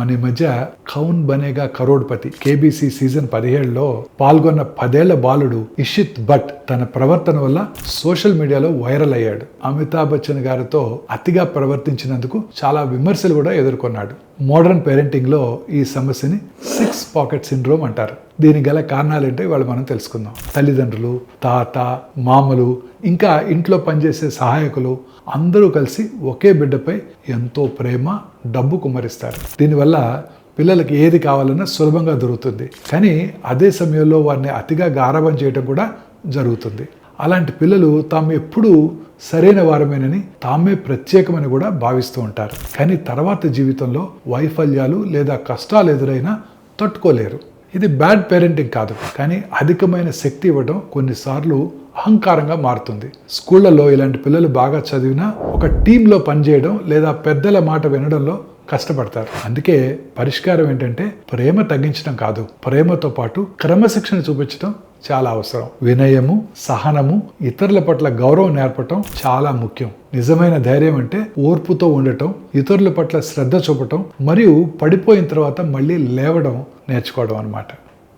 మన ఈ మధ్య కౌన్ బనేగా కరోడ్పతి కేబీసీ సీజన్ పదిహేడులో పాల్గొన్న పదేళ్ళ బాలుడు ఇషిత్ భట్ తన ప్రవర్తన వల్ల సోషల్ మీడియాలో వైరల్ అయ్యాడు. అమితాబ్ బచ్చన్ గారితో అతిగా ప్రవర్తించినందుకు చాలా విమర్శలు కూడా ఎదుర్కొన్నాడు. మోడర్న్ పేరెంటింగ్లో ఈ సమస్యని సిక్స్ పాకెట్ సిండ్రోమ్ అంటారు. దీనికి గల కారణాలేంటో ఇవాళ మనం తెలుసుకుందాం. తల్లిదండ్రులు తాత మామలు ఇంకా ఇంట్లో పనిచేసే సహాయకులు అందరూ కలిసి ఒకే బిడ్డపై ఎంతో ప్రేమ డబ్బు కుమ్మరిస్తారు. దీనివల్ల పిల్లలకి ఏది కావాలన్నా సులభంగా దొరుకుతుంది. కానీ అదే సమయంలో వారిని అతిగా గారవం చేయడం కూడా జరుగుతుంది. అలాంటి పిల్లలు తాము ఎప్పుడూ సరైన వారమేనని తామే ప్రత్యేకమని కూడా భావిస్తూ ఉంటారు. కానీ తర్వాత జీవితంలో వైఫల్యాలు లేదా కష్టాలు ఎదురైనా తట్టుకోలేరు. ఇది బ్యాడ్ పేరెంటింగ్ కాదు. కానీ అధికమైన శక్తి ఇవ్వడం కొన్నిసార్లు అహంకారంగా మారుతుంది. స్కూళ్ళలో ఇలాంటి పిల్లలు బాగా చదివినా ఒక టీంలో పనిచేయడం లేదా పెద్దల మాట వినడంలో కష్టపడతారు. అందుకే పరిష్కారం ఏంటంటే ప్రేమ తగ్గించడం కాదు. ప్రేమతో పాటు క్రమశిక్షణ చూపించడం చాలా అవసరం. వినయము సహనము ఇతరుల పట్ల గౌరవం నేర్పటం చాలా ముఖ్యం. నిజమైన ధైర్యం అంటే ఓర్పుతో ఉండటం ఇతరుల పట్ల శ్రద్ధ చూపటం మరియు పడిపోయిన తర్వాత మళ్ళీ లేవడం నేర్చుకోవడం అనమాట